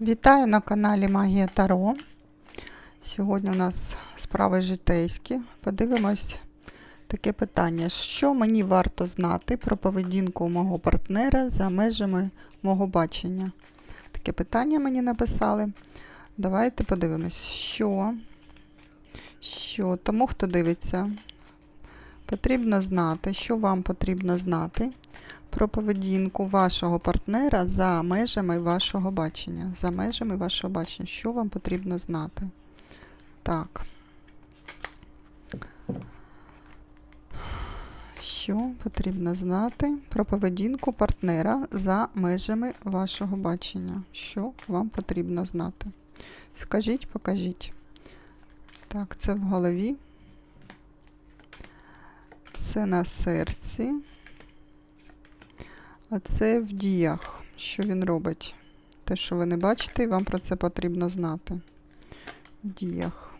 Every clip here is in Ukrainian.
Вітаю на каналі Магія Таро. Сьогодні у нас справи житейські. Подивимось таке питання. Що мені варто знати про поведінку мого партнера за межами мого бачення? Таке питання мені написали. Давайте подивимось, що, що тому, хто дивиться, потрібно знати, що вам потрібно знати про поведінку вашого партнера за межами вашого бачення. За межами вашого бачення. Що вам потрібно знати? Так. Що потрібно знати про поведінку партнера за межами вашого бачення? Що вам потрібно знати? Скажіть, покажіть. Так, це в голові. Це на серці. А це в діях, що він робить. Те, що ви не бачите, і вам про це потрібно знати. В діях.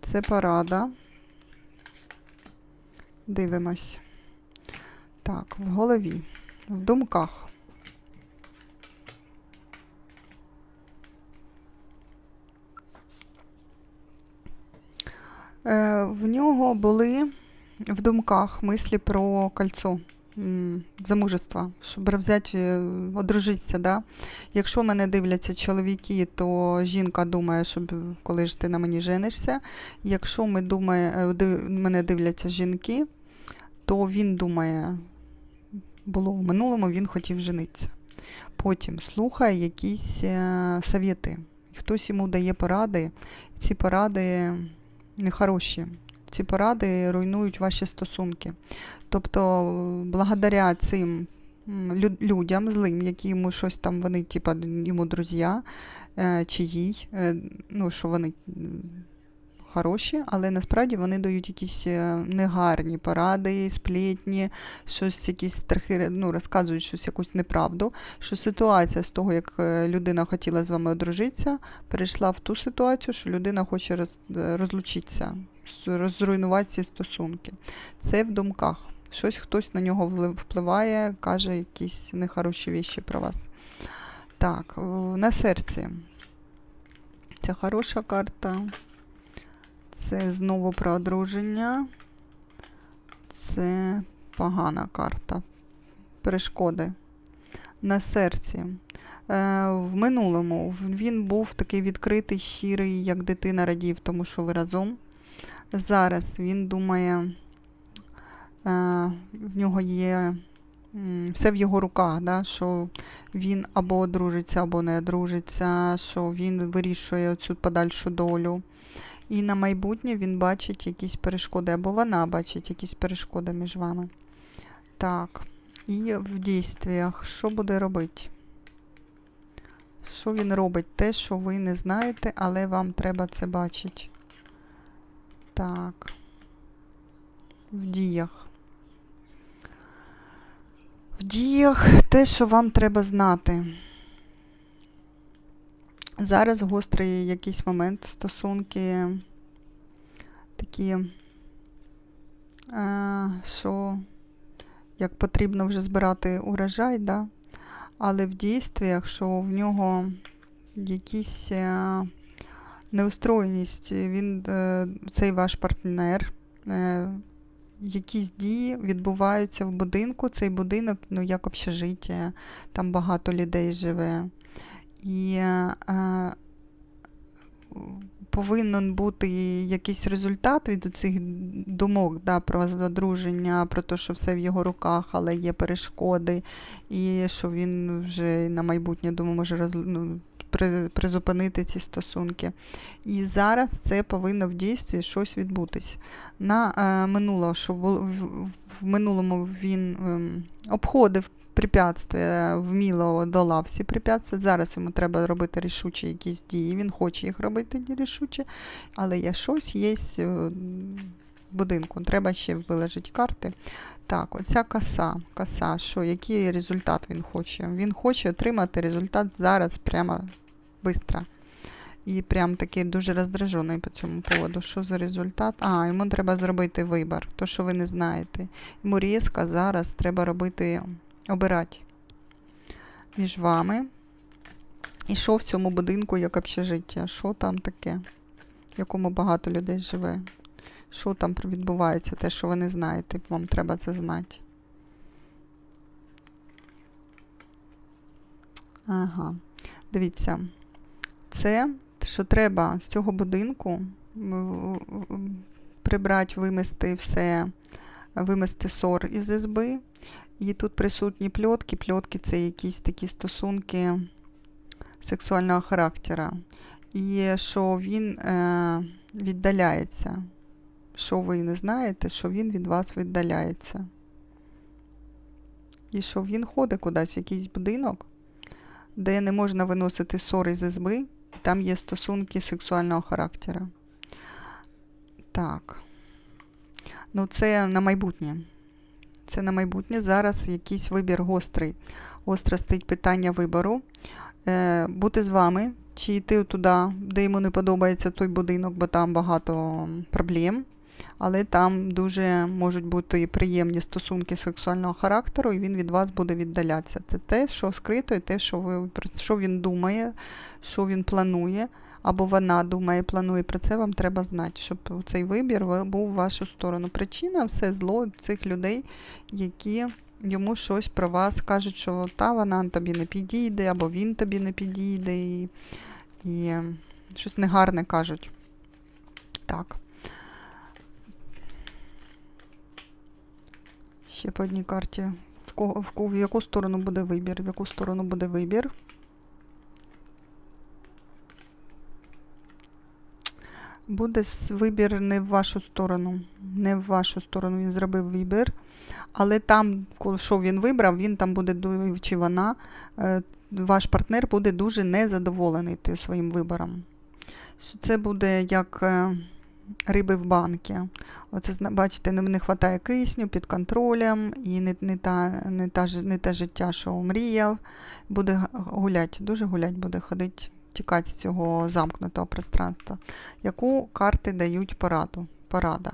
Це порада. Дивимось. Так, в голові, в думках. Е, в нього були в думках мислі про кольцо замужества, щоб взяти, е, одружитися. Да? Якщо мене дивляться чоловіки, то жінка думає, щоб коли ж ти на мені женишся. Якщо ми думає, е, мене дивляться жінки, то він думає, було в минулому, він хотів женитися. Потім слухає якісь е, совєти. Хтось йому дає поради, ці поради нехороші. Ці поради руйнують ваші стосунки. Тобто, благодаря цим людям злим, які йому щось там, вони, типа, йому друзі, е, чи їй, е, ну, що вони хороші, але насправді вони дають якісь е, негарні поради, сплетні, щось якісь страхи, ну, розказують щось якусь неправду. Що ситуація з того, як людина хотіла з вами одружитися, перейшла в ту ситуацію, що людина хоче роз, розлучитися, розруйнувати ці стосунки. Це в думках. Щось хтось на нього впливає, каже якісь нехороші віші про вас. Так, на серці. Це хороша карта. Це знову про одруження. Це погана карта. Перешкоди. На серці. Е, в минулому він був такий відкритий, щирий, як дитина радів, тому що ви разом. Зараз він думає, е, в нього є все в його руках, да, що він або одружиться, або не одружиться, що він вирішує цю подальшу долю. І на майбутнє він бачить якісь перешкоди, або вона бачить якісь перешкоди між вами. Так. І в дійствіях, що буде робити? Що він робить? Те, що ви не знаєте, але вам треба це бачити. Так. В діях. В діях те, що вам треба знати. Зараз гострий якийсь момент стосунки такі, е, що як потрібно вже збирати урожай, да? але в дійствіях, що в нього якісь е, неустроєність, він, е, цей ваш партнер, е, якісь дії відбуваються в будинку. Цей будинок, ну, як общежиття, там багато людей живе. І е, повинен бути якийсь результат від цих думок да, про одруження, про те, що все в його руках, але є перешкоди, і що він вже на майбутнє думаю, може роз, ну, призупинити ці стосунки. І зараз це повинно в дійстві щось відбутись. На е, минулого, що в, в, минулому він ем, обходив препятствия, вміло долав всі препятствия. Зараз йому треба робити рішучі якісь дії. Він хоче їх робити рішучі, але є щось є е, будинку. Треба ще виложити карти. Так, оця коса. Коса, що, який результат він хоче? Він хоче отримати результат зараз прямо швидко. І прям такий дуже роздражений по цьому поводу. Що за результат? А, йому треба зробити вибір, то, що ви не знаєте. Йому різко зараз треба робити обирати між вами І що в цьому будинку як общежиття? Що там таке? В якому багато людей живе? Що там відбувається? Те, що ви не знаєте, вам треба це знати. Ага. Дивіться, це, що треба з цього будинку прибрати, вимести все, вимести сор із ізби. І тут присутні пльотки. Пльотки це якісь такі стосунки сексуального характера. І що він е, віддаляється. Що ви не знаєте, що він від вас віддаляється. І що він ходить кудись в якийсь будинок, де не можна виносити ссори з ізби, і там є стосунки сексуального характеру. Так. Ну, це на майбутнє. Це на майбутнє. Зараз якийсь вибір гострий. Гостро стоїть питання вибору. Е, бути з вами, чи йти туди, де йому не подобається той будинок, бо там багато проблем. Але там дуже можуть бути приємні стосунки сексуального характеру, і він від вас буде віддалятися. Це те, що скрито, і те, що, ви, що він думає, що він планує, або вона думає, планує. Про це вам треба знати, щоб цей вибір був в вашу сторону. Причина все зло цих людей, які йому щось про вас кажуть, що та вона тобі не підійде, або він тобі не підійде, і, і щось негарне кажуть. Так. Ще по одній карті. В, кого, в, кого, в яку сторону буде вибір? В яку сторону буде вибір? Буде вибір не в вашу сторону. Не в вашу сторону він зробив вибір. Але там, що він вибрав, він там буде чи вона, е, ваш партнер буде дуже незадоволений своїм вибором. Це буде як е, риби в банки. Оце, бачите, не, не вистачає кисню під контролем і не, не, та, не, та, не те життя, що мріяв. Буде гулять, дуже гулять буде ходити, тікати з цього замкнутого пространства. Яку карти дають пораду? Порада.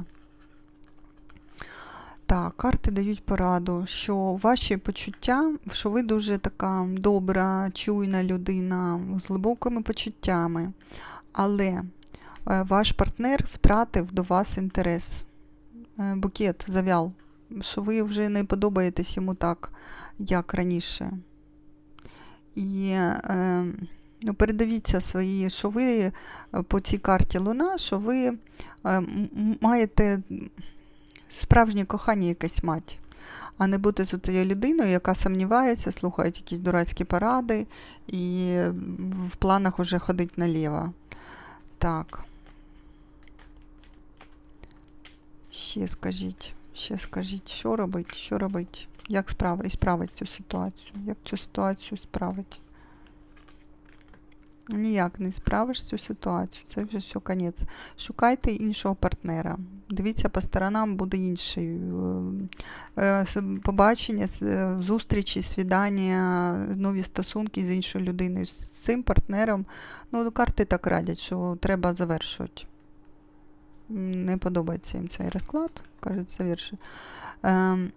Так, карти дають пораду, що ваші почуття, що ви дуже така добра, чуйна людина з глибокими почуттями, але ваш партнер втратив до вас інтерес. Е, Букет зав'ял, що ви вже не подобаєтесь йому так, як раніше. І е, ну, передивіться свої, що ви е, по цій карті Луна, що ви е, маєте справжнє кохання якесь мать, а не бути з цією людиною, яка сумнівається, слухає якісь дурацькі поради і в планах вже ходить наліво. Так. Ще скажіть, ще скажіть, що робить, що робить, як справить, справить цю ситуацію, як цю ситуацію справить. Ніяк не справиш цю ситуацію, це вже все конець. Шукайте іншого партнера. Дивіться, по сторонам буде інший. е, е, Побачення, е, зустрічі, свідання, нові стосунки з іншою людиною. З цим партнером, ну, карти так радять, що треба завершувати. Не подобається їм цей розклад, кажуть, завершуй. Ем,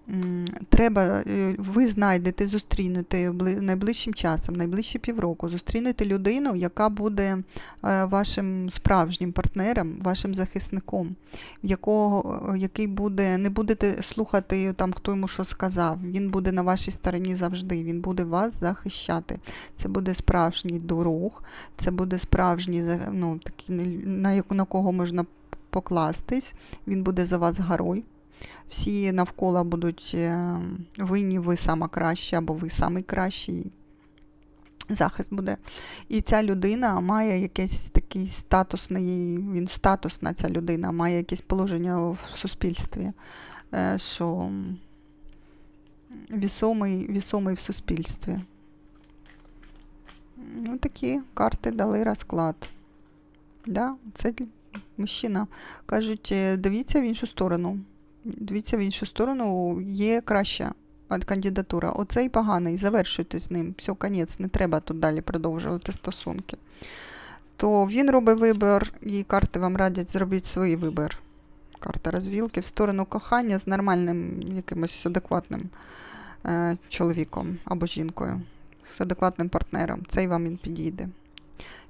Треба, е, ви знайдете, зустрінете найближчим часом, найближчі півроку, зустрінете людину, яка буде е, вашим справжнім партнером, вашим захисником, якого, е, який буде, не будете слухати там, хто йому що сказав. Він буде на вашій стороні завжди, він буде вас захищати. Це буде справжній друг, це буде справжній, ну, такий, на, на кого можна покластись, він буде за вас герой. Всі навколо будуть е, винні, ви сама краща, або ви самий кращий. Захист буде. І ця людина має якийсь такий статусний, він статусна ця людина, має якесь положення в суспільстві, е, що вісомий, вісомий в суспільстві. Ну, такі карти дали розклад. Да, це мужчина. Кажуть, е, дивіться в іншу сторону. Дивіться в іншу сторону, є краща кандидатура. Оцей поганий, завершуйте з ним. Все, конець, не треба тут далі продовжувати стосунки. То він робить вибір, і карти вам радять зробити свій вибір. Карта розвілки в сторону кохання з нормальним, якимось адекватним е, чоловіком або жінкою. з адекватним партнером. Цей вам він підійде.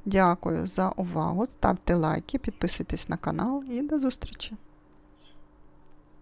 Дякую за увагу. Ставте лайки, підписуйтесь на канал і до зустрічі!